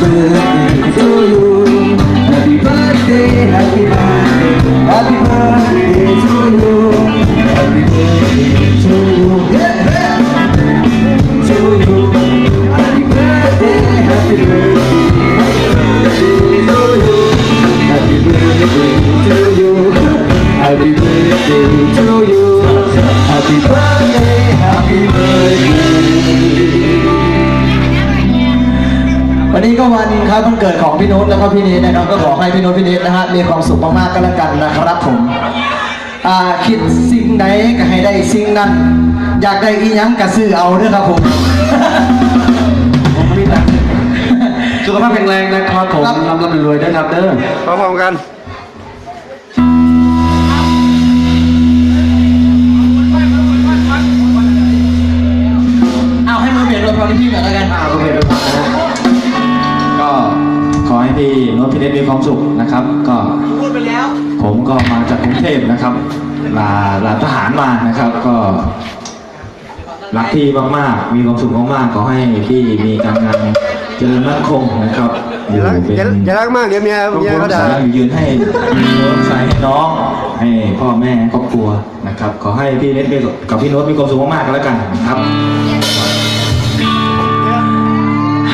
friend วันนี้ก็วันครับวันเกิดของพี่นุชแล้วก็พี่นิดนะครับ ก็ขอให้พี่นุชพี่นิดนะฮะมีความสุขมากๆก็แล้วกันนะครับผมอ่าคิดสิ่งใดก็ให้ได้สิ่งนั้น อยากได้อีหยังก็ซื้อเอาเด้อครับผมผมไม่ตัดสุขภาพแข็งแรงนะครับผมครับร่ำร่ำรวยๆด้วยครับเด้อพร้อมๆกันเอาให้มือเปลี่ยนรถพอที่พี่ก่อนแล้วกันอ่าโอเค พี่โน้ตพี่เนตมีความสุขนะครับ ก็พูดไปแล้ว ผมก็มาจากกรุงเทพนะครับลาลาทหารมานะครับก็รักพี่มากๆ มีความสุขมากๆ ขอให้พี่มีการงานเจริญมั่นคงนะครับอย่ารักอย่าอย่ารักมากเดี๋ยวเมียต้องเมียควเขารด่าสายืนให้มีน้องชายให้น้องให้พ่อแม่ครอบครัวนะครับ ขอให้พี่เน็ตกับพี่โน้ตมีความสุขมากๆกันแล้วกันนะครับ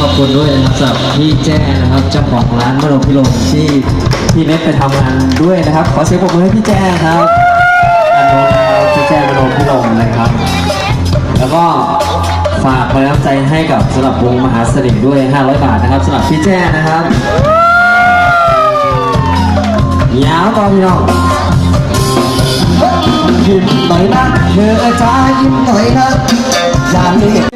ขอบคุณด้วยนะครับสำหรับพี่แจ้นะครับเจ้าของร้านมโนพิรมที่พี่เน็ตไปทำงานด้วยนะครับ ขอเสียงปรบมือให้พี่แจ้ครับอันนู้นนะครับพี่แจ้มโนพิรมนะครับ แล้วก็ฝากกำลังใจให้กับสำหรับวงมหาเสน่ห์ด้วย 500 บาทนะครับสำหรับพี่แจ้นะครับยาวต่อพี่น้องยิ้มหน่อยนะเธอจ้ายิ้มหน่อยนะอย่าเล่น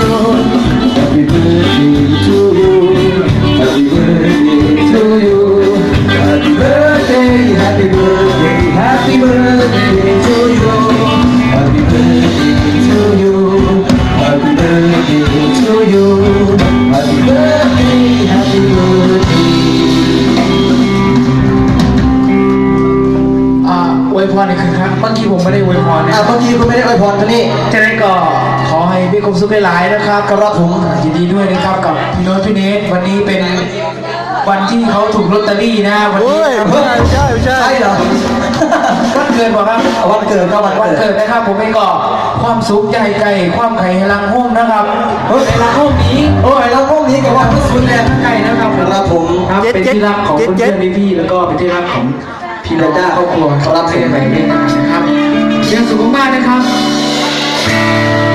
ไม่ได้อวยพรนะอะเมื่อกี้คุณไม่ได้อวยพรคนนี้ฉะนั้นก็ขอให้พี่คมสุขหลายๆนะครับครับผมยินดีด้วยนะครับกับพี่โน้ตพี่เนทวันนี้เป็นวันที่เขาถูกลอตเตอรี่นะวันโอ้นี้ยครับไม่ใช่ไม่ใช่ใช่เหรอ วันเกิดบอกครับวันเกิดก็วันวันเกิเกิดดนะครับผมเองก็ความสุขใหญ่ไก่ความไข่ลังห้องนะครับในลังห้องนี้โอ้ยเราพวกนี้กับว่าไม่สุดดูแลแล้วทั้งไก่นะครับผม ครับผมครับเป็นที่รักของเพื่อนๆพี่ๆแล้วก็เป็นที่รักของพี่น้องครอบครัวครับเพื่อนๆแบบนี้นะครับเรี ยนสุขมากนะครับ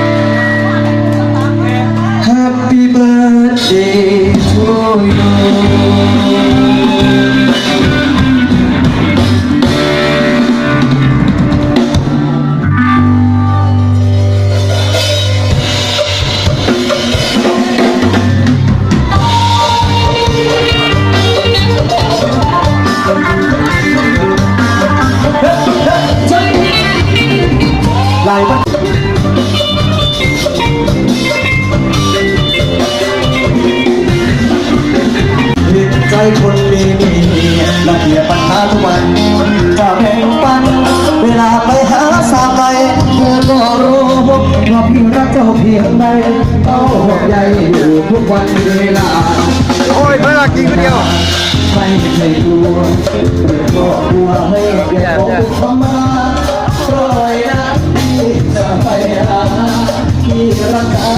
กเจ้าเพียงใดเอาห่วงใยอยู่ทุกวันเวลาโอ้ยไม่รักจริงคนเดียวไม่เคยกลัวเกิดก็กลัวให้เกียรติของธรรมาปล่อยนะที่จะไปหาที่รักษา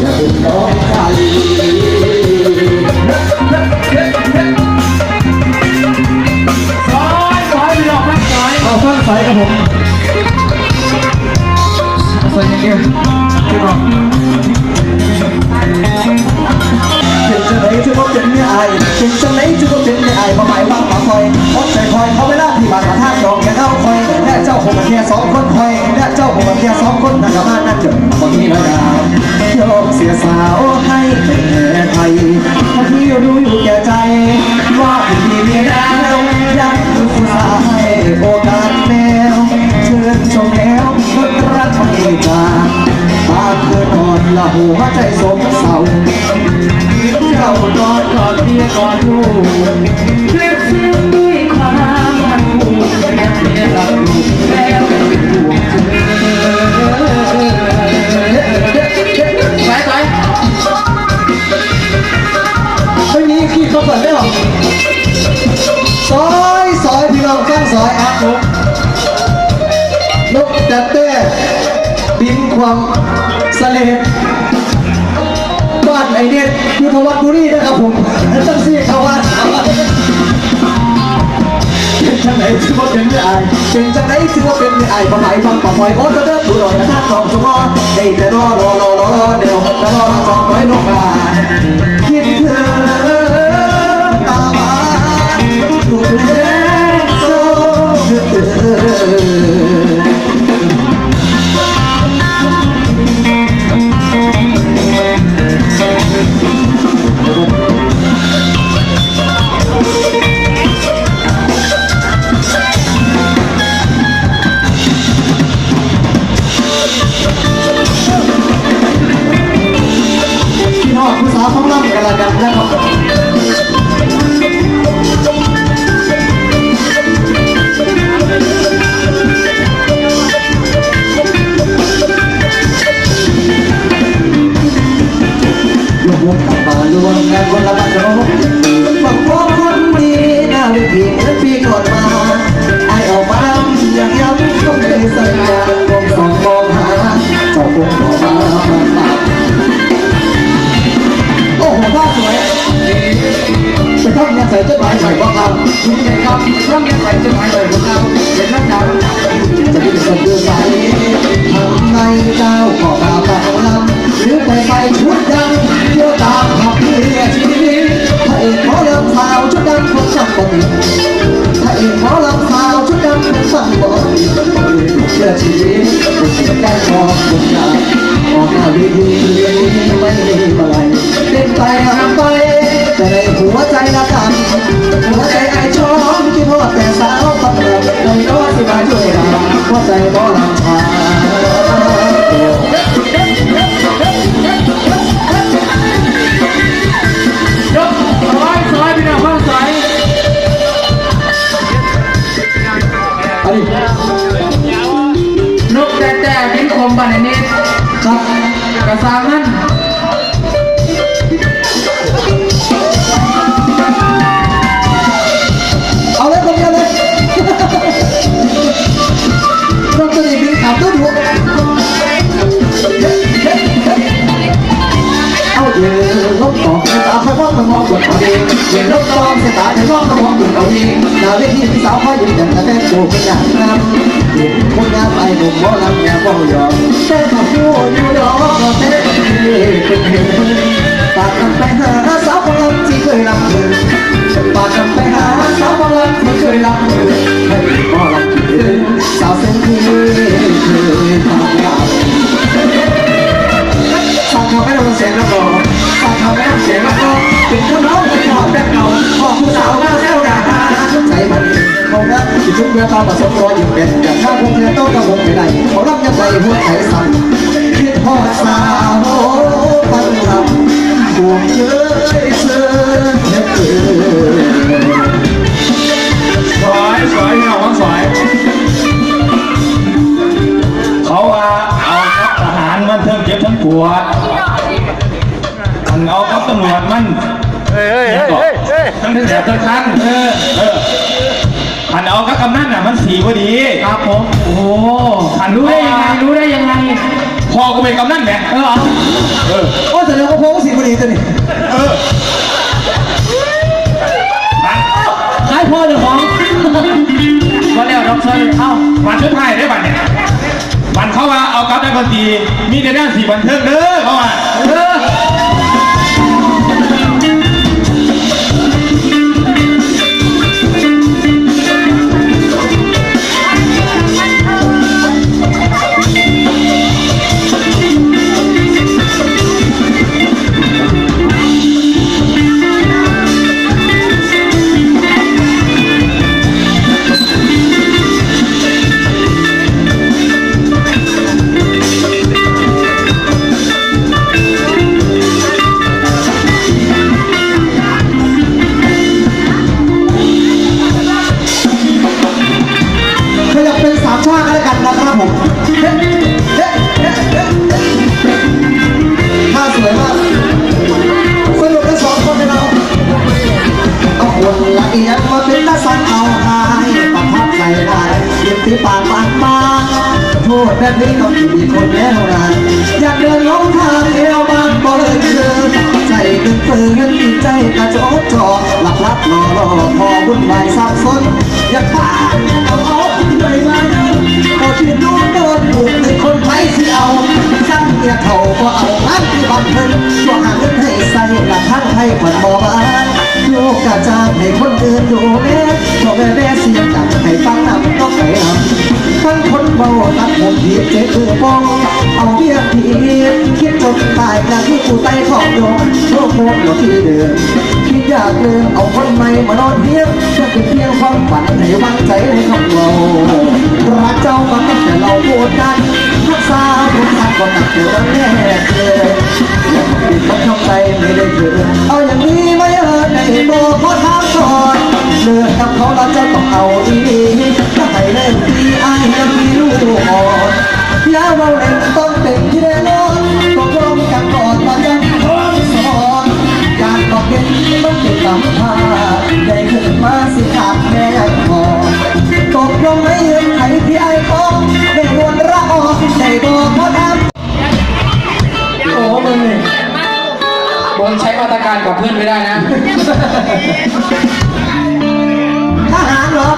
อย่าเป็นน้องใคร สียสาว ยูทวัดบุรีนะครับผมจังซี่เขาว่าเป็นจังไหนถือว่าเป็นไม่อายเป็นจังไหนถือว่าเป็นไม่อายบ่หมายฟังปะปล่อยโอ้ก็เด้อผู้รอนะท่านสองชั่วโมงได้แต่รอรอรอรอเดี๋ยวแล้วรอสองร้อยลงมาคิดเธอตามาดูแลโซ่เายตาค่อยมองมามอาเองเดี๋ยวลบต่อสายตาค่อยมองมามองบนเขาเองหน้าเวทีพี่สาวคอยยืนยันแต่แม่โตเป็นอย่างนั้นเด็กคนงานไปหนุ่มหมอลำแง่บ่ยอมแต่ถ้าพูดอยู่ดอกก็เต้นเป็นเหตุปากกันไปหาสาวหมอลำที่เคยรักเธอปากกันไปหาสาวหมอลำที่เคยรักเธอให้หมอลำคิดถึงสาวเส้นที่เคยทำเรา เมื่อตอนผสมตัวอยู่เป็นอย่างข้าวคงเธอต้องกระวงไม่ได้เขารับยังไงหัวใจสั่นคิดพอสาวปันลำห่วงเยอะเชื่อเกินสวยสวยพี่น้องทั้งสวยเขาว่าเอาทหารมันเทิงเจ็บทั้งปวดมันเอากับตำรวจมันเฮ้ยเฮ้ยเฮ้ยทั้งที่แสบทั้งคันเออเออ หันเอากับกำนันน่ะมันสีพอดีครับผมโอ้โหหันรู้ได้ยังไงรู้ได้ยังไงพอกูเป็นกำนันแหมเออเออโอ้แต่แล้วก็พงสีบุรีตัวนี้เออมันขายพ่อเจ้าของมาแล้วดอกซอยเอ้ามันชุดไทยได้บัตรเนี่ยมันเข้ามาเอากับได้พอดีมีแต่ด้านสีบันเทิงเด้อเข้ามาเออ แบบนี้ก็มีคนแล้วนอยากเดินลงทางเอวบางบ่เลยเจอใจตึงเตือนจิตใจกระจกจอหลับลับรอรอพอวุ่นวายสับสนอยากพาเอาเอาไปมาเดินก็ที่ดูโดนถูกในคนไทยที่เอาซ้ำเนี่ยเขาก็เอาอันที่บังเทิงก็หาเงินให้ ใส่ละทั้งให้มันบ่บานโลกกระจางให้คนอื่นดูแลพ่อแม่แม่เสียงดังให้ฟังนำต้องไปนำทั้งคนเบาตัดผมผิดเจ็บคือป้องเอาเบี้ยผิดคิดจนตายนะที่กูไต้ของโดนโลกโมกอยู่ที่เดิมคิดอยากลืมเอาคนใหม่มานอนเพียงแค่เป็นเพียงความฝันให้วางใจในคำเรารักเจ้ามันแต่เราพูดกันรักษาทุ กทางก็หนักเกินแน่เลยยังติดต้องทำใจไม่ได้เจอเอาอย่างนี้ไม่เออในโบขอถามก่อนเลือกกับเขาเราจะต้องเอาดีถ้าใครเล่นดีไอ้ยังมีลูกอ่อนอย่าเราเล่นต้องเต็มที่แน่นอนตกลงกันก่อนมายังคนสอนการบอกเย็นต้องเก็บตำผ้าได้ขึ้นมาสิขาดแม่พอตกลงไม่ยืนให้พี่ไอ้พองได้นวลระออกได้บอกพอ งใช้มาตรการกับเพื่อนไม่ได้นะ ทหารเหรอ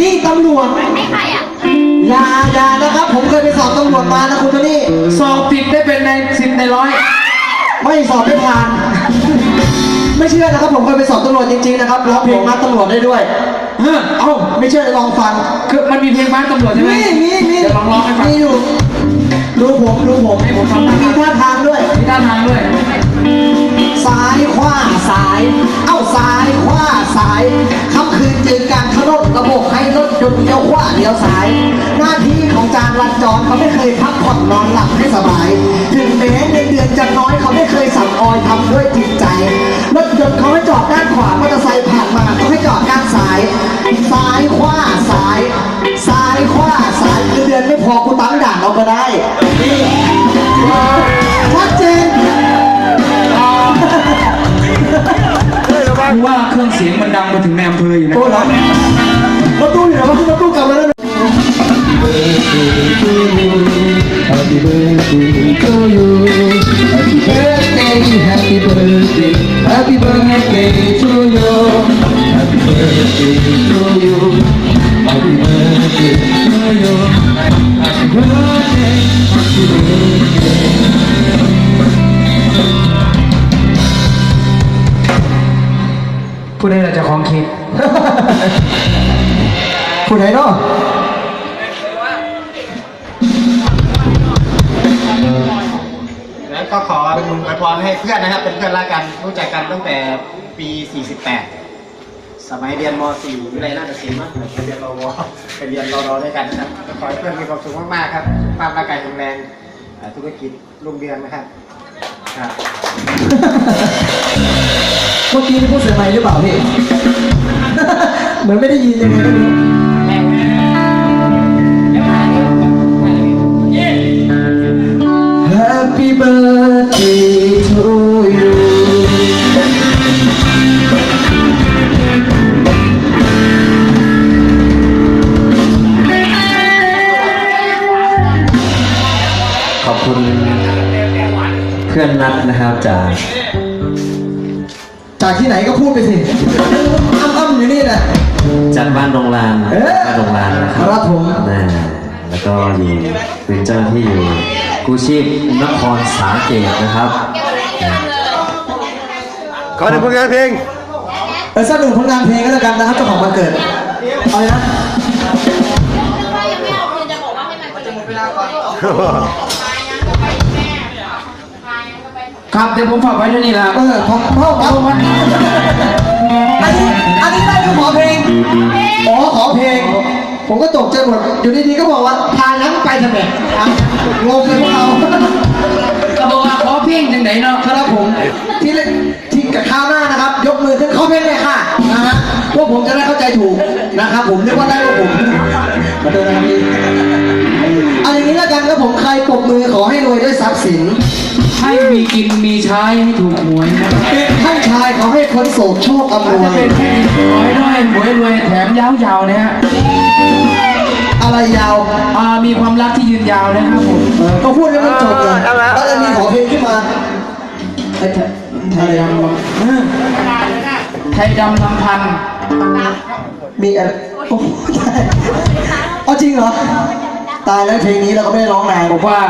นี่ตำรวจไม่ใครอะอย่าอย่านะครับ ผมเคยไปสอบตำรวจมานะคุณโทนี่ สอบติดได้เป็นในสิบในร้อยไม่สอบไม่ผ่าน ไม่เชื่อนะครับผมเคยไปสอบตำรวจจริงๆนะครับร้องเพลงมาตำรวจได้ด้วยเฮ้อเอ้าไม่เชื่อลองฟัง คือมันมีเพลงบ้านตำรวจใช่ไหมมีมีมีเดี๋ยวลองร้องให้ฟังมีอยู่ ดูผมดูผมให้ผมทำมีท่าทางด้วย มีท่าทางด้วย ซ้ายขวาซ้าย เอ้าซ้ายขวาซ้ายค่ำคืนจืนกางถนนระบบให้รถยนต์เลี้ยวขวาเลี้ยวซ้าย หน้าที่ของจานรันจรเขาไม่เคยพักผ่อนนอนหลับให้สบาย ถึงแม้เงินเดือนจะน้อยเขาไม่เคยสั่งออยทำด้วยจิตใจ รถยนต์เขาให้จอดด้านขวามอเตอร์ไซค์ผ่านมาเขาให้จอดด้านซ้าย ซ้ายขวาซ้าย ซ้ายขวาซ้ายเงินเดือนไม่พอกูตั้งด่านเราก็ได้ เครื่องเสียงมันดังไปถึงในอำเภออยู่นะโอ้โหรถตู้อยู่ไหนวะขึ้นรถตู้กลับมาแล้วนะ Happy birthday to you Happy birthday Happy birthday Happy birthday to you Happy birthday to you Happy birthday to you Happy birthday Happy birthday อนนะครับเป็นเพื่อนรักกันรู้จักกันตั้งแต่ปี 48 สมัยเรียนม .4 วิทยาลัยราชศิลป์มั้งไปเรียนรวไปเรียนรอรอด้วยกันนะครับก็ขอให้เพื่อนมีความสุขมากๆครับสุขภาพร่างกายแข็งแรงอ่าธุรกิจรุ่งเรืองนะครับครับเมื่อกี้นี่พูดเสียงไมค์หรือเปล่าพี่ เหมือนไม่ได้ยินยังไงก็ไม่รู้ Happy birthday พื่อนนัดนะครับจากจากที่ไหนก็พูดไปสิอ้ำอ้ำอยู่นี่แหละจากบ้านโรงลานเอ๊ะบ้านโรงลานนะครับครับผมนะแล้วก็อยู่เป็นเจ้าหน้าที่อยู่กู้ชีพนครสาเกตนะครับขอหนึ่งผลงานเพลงเออสักหนึ่งผลงานเพลงก็แล้วกันนะครับเจ้าของวันเกิดเอาเลยนะ คืนจะบอกว่าให้มันจะหมดเวลาก่อนครับเดี๋ยวผมฝากไว้เท่านี้ละเออของพ่อเอามาอันนี้อันนี้ได้คือขอเพลงอ๋อขอเพลง ผมก็ตกใจหมดอยู่ดีๆก็บอกว่าพานั้นไปทำไมอะงงเลยพวกเราก็บอกว่าขอเพลงจังไหนเนาะครับผมที่เล่นที่กับข้าวหน้านะครับ ยกมือขึ้นเข้าเพลงเลยค่ะนะฮะพวกผมจะได้เข้าใจถูกนะครับ ผมเรียกว่าได้พวกผมมาเดินนะครับพี่ เอาอย่างนี้แล้วกันครับผมใครปรบมือขอให้รวยด้วยทรัพย์สิน ให้มีกินมีใช้ให้ถูกหวยนะครับท่านชายขอให้พ้นโศกโชคอำนอาจวจะยเป็นแค่หวยด้วยหวยรวยแถมยาวๆนะฮะอะไรยาวอ่ามีความรักที่ยืนยาวนะครับผมเออก็พูดแล้วมันจบเลยแล้วจะมีขอเพลงขึ้นมาไอ้ไทยไทยดำลำเออไทยดำลำพันธ์มีอะไรโอ้โหเอาจริงเหรอ ตายแล้วเพลงนี้เราก็ไม่ได้ร้องนานบอกว่า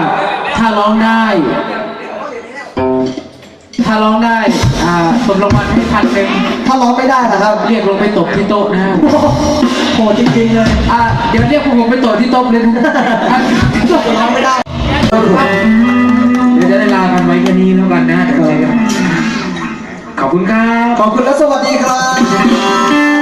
ถ้าร้องได้ ถ้าร้องได้อ่าตบรางวัลให้พันหนึ่งถ้าร้องไม่ได้นะครับ เรียกลงไปตบที่โต๊ะนะฮะโหดจริงๆเลยอ่าเดี๋ยวเรียกพวกผมไปตบที่โต๊ะเลยนะร้องไม่ได้เดี๋ยวจะได้ลากันไว้แค่นี้แล้วกันนะเดี๋ยวเจอกันขอบคุณครับ ขอบคุณและสวัสดีครับ